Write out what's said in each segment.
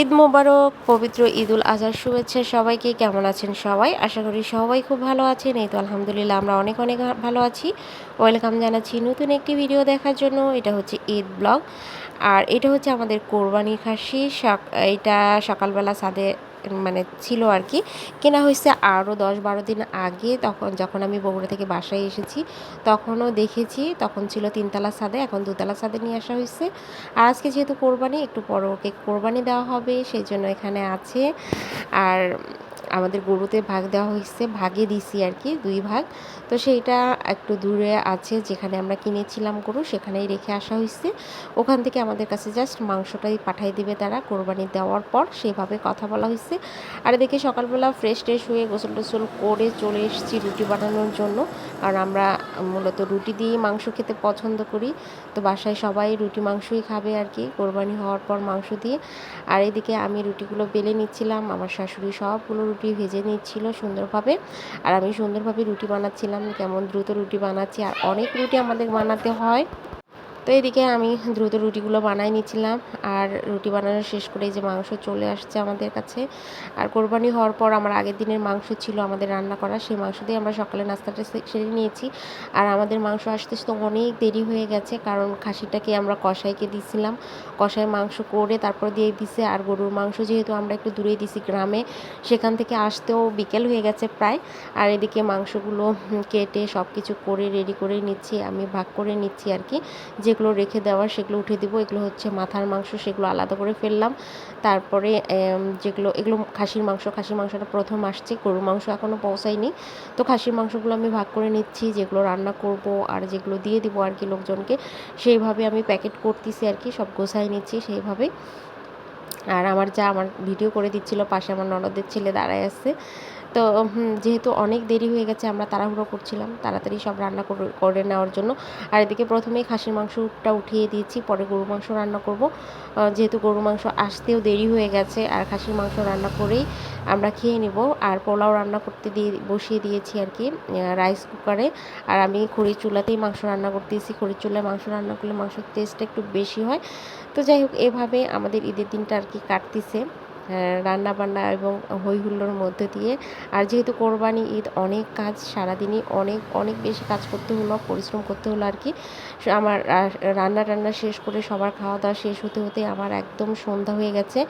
ঈদ মোবারক, পবিত্র ঈদুল আজহার শুভেচ্ছা। সবাইকে কেমন আছেন সবাই? আশা করি সবাই খুব ভালো আছেন। এই তো আলহামদুলিল্লাহ, আমরা অনেক অনেক ভালো আছি। ওয়েলকাম জানাচ্ছি নতুন একটি ভিডিও দেখার জন্য। এটা হচ্ছে ঈদ ব্লগ। আর এটা হচ্ছে আমাদের কোরবানি খাসি। এটা সকালবেলা সাদে মানে ছিল আর কি। কেনা হয়েছে আরও দশ বারো দিন আগে তখন যখন আমি বগুড়া থেকে বাসায় এসেছি, তখনও দেখেছি। তখন ছিল তিনতলা ছাদে, এখন দুতলা ছাদে নিয়ে আসা হয়েছে। আর আজকে যেহেতু কোরবানি, একটু বড় ওকে কোরবানি দেওয়া হবে সেই জন্য এখানে আছে। আর আমাদের গরুতে ভাগ দেওয়া হয়েছে ভাগে দিছি আর কি দুই ভাগ। তো সেইটা একটু দূরে আছে যেখানে আমরা কিনেছিলাম গরু, সেখানেই রেখে আসা হয়েছে। ওখান থেকে আমাদের কাছে জাস্ট মাংসটাই পাঠাই দিবে তারা, কোরবানি দেওয়ার পর সেভাবে কথা বলা হয়েছে। আর দেখে সকালবেলা ফ্রেশ ট্রেশ হয়ে গোসল টোসল করে চলে এসেছি রুটি বানানোর জন্য। কারণ আমরা মূলত রুটি দিয়েই মাংস খেতে পছন্দ করি। তো বাসায় সবাই রুটি মাংসই খাবে আর কি কোরবানি হওয়ার পর মাংস দিয়ে। আর এদিকে আমি রুটিগুলো বেলে নিচ্ছিলাম, আমার শাশুড়ি সবগুলো রুটি ভেজে নিচ্ছিল সুন্দরভাবে। আর আমি সুন্দরভাবে রুটি বানাচ্ছিলাম, কেমন দ্রুত রুটি বানাচ্ছি। আর অনেক রুটি আমাদের বানাতে হয়। তো এদিকে আমি দ্রুত রুটিগুলো বানাই নিচ্ছিলাম আর রুটি বানানো শেষ করে যে মাংস চলে আসছে আমাদের কাছে। আর কোরবানি হওয়ার পর আমার আগের দিনের মাংস ছিল আমাদের রান্না করা, সেই মাংস দিয়ে আমরা সকালে নাস্তাটা সেরে নিয়েছি। আর আমাদের মাংস আসতে তো অনেক দেরি হয়ে গেছে, কারণ খাসিটাকে আমরা কষাইকে দিছিলাম। কষাই মাংস করে তারপর দিয়ে দিছে, আর গরুর মাংস যেহেতু আমরা একটু দূরেই দিছি গ্রামে, সেখান থেকে আসতেও বিকেল হয়ে গেছে প্রায়। আর এদিকে মাংসগুলো কেটে সব কিছু করে রেডি করে নিচ্ছি, আমি ভাগ করে নিচ্ছি আর কি। যে যেগুলো রেখে দেওয়ার সেগুলো উঠে দিব। এগুলো হচ্ছে মাথার মাংস, সেগুলো আলাদা করে ফেললাম। তারপরে যেগুলো, এগুলো খাসির মাংস, খাসির মাংসটা প্রথম আসছে, গরুর মাংস এখনও পৌঁছায়নি। তো খাসির মাংসগুলো আমি ভাগ করে নিচ্ছি, যেগুলো রান্না করব আর যেগুলো দিয়ে দিব আর কি লোকজনকে। সেইভাবে আমি প্যাকেট করতেছি আর কি, সব গোছাই নিচ্ছি সেইভাবে। আর আমার যা, আমার ভিডিও করে দিচ্ছিল, পাশে আমার ননদের ছেলে দাঁড়ায় আছে। তো যেহেতু অনেক দেরি হয়ে গেছে, আমরা তাড়াহুড়ো করছিলাম, তাড়াতাড়ি সব রান্না করে নেওয়ার জন্য। আর এদিকে প্রথমেই খাসির মাংসটা উঠিয়ে দিয়েছি, পরে গরু মাংস রান্না করব। যেহেতু গরু মাংস আসতেও দেরি হয়ে গেছে, আর খাসির মাংস রান্না করেই আমরা খেয়ে নেব। আর পোলাও রান্না করতে দিয়ে, বসিয়ে দিয়েছি আর কি রাইস কুকারে। আর আমি খড়ি চুলাতেই মাংস রান্না করতেছি। খড়ি চুলায় মাংস রান্না করলে মাংসের টেস্টটা একটু বেশি হয়। তো যাই হোক, এভাবে আমাদের ঈদের দিনটা আর কি কাটতেছে। রান্না বান্না এবং হই হুল্লোর মধ্যে দিয়ে। আর যেহেতু কোরবানি ঈদ, অনেক কাজ সারাদিনই, অনেক অনেক বেশি কাজ করতে হলো, পরিশ্রম করতে হলো আর কি। আমার রান্না টান্না শেষ করে সবার খাওয়া দাওয়া শেষ হতে হতে আমার একদম সন্ধ্যা হয়ে গেছে।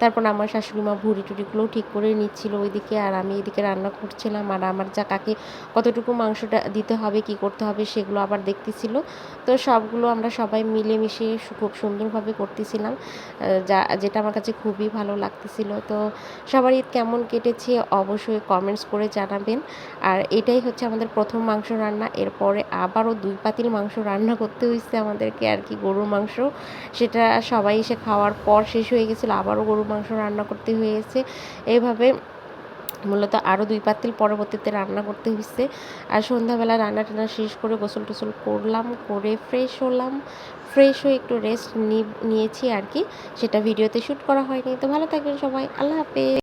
তারপর আমার শাশুড়ি মা ভুড়ি টুড়িগুলোও ঠিক করে নিচ্ছিল ওইদিকে আর আমি এদিকে রান্না করছিলাম। আর আমার যা কাকে কতটুকু মাংসটা দিতে হবে, কি করতে হবে সেগুলো আবার দেখতেছিল। তো সবগুলো আমরা সবাই মিলেমিশে খুব সুন্দরভাবে করতেছিলাম। যা, যেটা আমার কাছে খুবই ভালো লাগতেছে লাগতেছিল তো সবার ঈদ কেমন কেটেছে অবশ্যই কমেন্টস করে জানাবেন। আর এটাই হচ্ছে আমাদের প্রথম মাংস রান্না। এরপরে আবারও দুই পাতিল মাংস রান্না করতে হয়েছে আমাদেরকে আর কি গরুর মাংস। সেটা সবাই এসে খাওয়ার পর শেষ হয়ে গেছিল, আবারও গরুর মাংস রান্না করতে হয়েছে। এইভাবে মূলত আরও দুই পাতিল পরবর্তীতে রান্না করতে হয়েছে আর সন্ধ্যাবেলা রান্না টান্না শেষ করে গোসল টোসল করলাম, করে ফ্রেশ হলাম। ফ্রেশ হয়ে একটু রেস্ট নিয়েছি আর কি। সেটা ভিডিওতে শ্যুট করা হয়নি। তো ভালো থাকবেন সবাই। আল্লাহ হাফেজ।